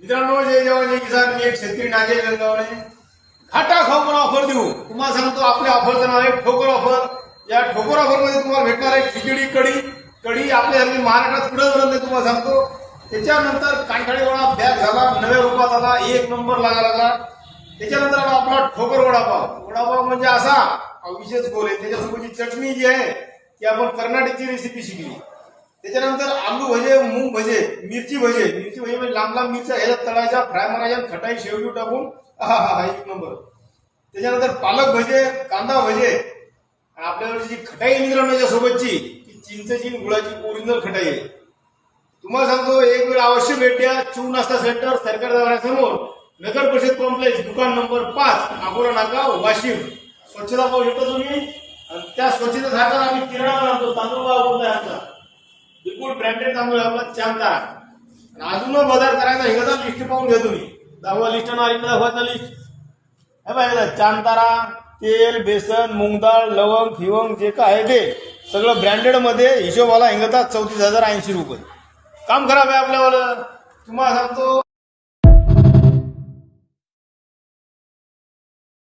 मित्रांनो जय जवान जय किसान. मी एक शेतकरी नागे गंगावणे. घाटा पण ऑफर देऊ. तुम्हाला सांगतो आपल्या ऑफरचं नाव आहे ठोकर ऑफर या ठोकर ऑफरमध्ये तुम्हाला भेटणार आहे खिचडी कढी. कढी आपल्यासारखी महाराष्ट्रात पुढे बनत नाही तुम्हाला सांगतो. त्याच्यानंतर कांठाळी वडा बॅग झाला नव्या रूपात आला एक नंबर लागा लागला. त्याच्यानंतर आला आपला ठोकर वडापाव. वडापाव म्हणजे असा विशेष गोल आहे. त्याच्यासोबतची चटणी जी आहे ती आपण कर्नाटकची रेसिपी शिकली. त्याच्यानंतर आलू भजे मूग भजे मिरची भजे. मिरची भजे म्हणजे लांब लांब मिरच्या ह्याच्यात तळायच्या फ्राय मारायच्या खटाई शेवटी टाकून हा हा हा एक नंबर. त्याच्यानंतर पालक भजे कांदा भजे. आणि आपल्याकडे जी खटाई मित्रांनो याच्यासोबतची ती चिंचची गुळाची ओरिजिनल खटाई आहे. तुम्हाला सांगतो एक वेळ अवश्य भेट द्या. चिव नाश्ता सेंटर सरकार दवाखान्यासमोर नगर परिषद कॉम्प्लेक्स दुकान नंबर पाच अकोला नाका वाशिम स्वच्छता पाहू शकता तुम्ही. आणि त्या स्वच्छतेसाठी आम्ही किराणा पण आणतो तांदूळ बिलकुल ब्रँडेड तांदूळ आपला चार आणि अजून बदल करायचा हे लिस्ट पाहून घेतो तुम्ही. दहावा लिस्ट ना दाखवायचा लिस्ट हे पाहिजे चांतारा तेल बेसन मूग लवंग फिवंग जे काय आहे ते सगळं ब्रँडेडमध्ये हिशोबाला हिंगतात चौतीस हजार ऐंशी रुपये. काम खराब आहे आपल्यावर तुम्हाला सांगतो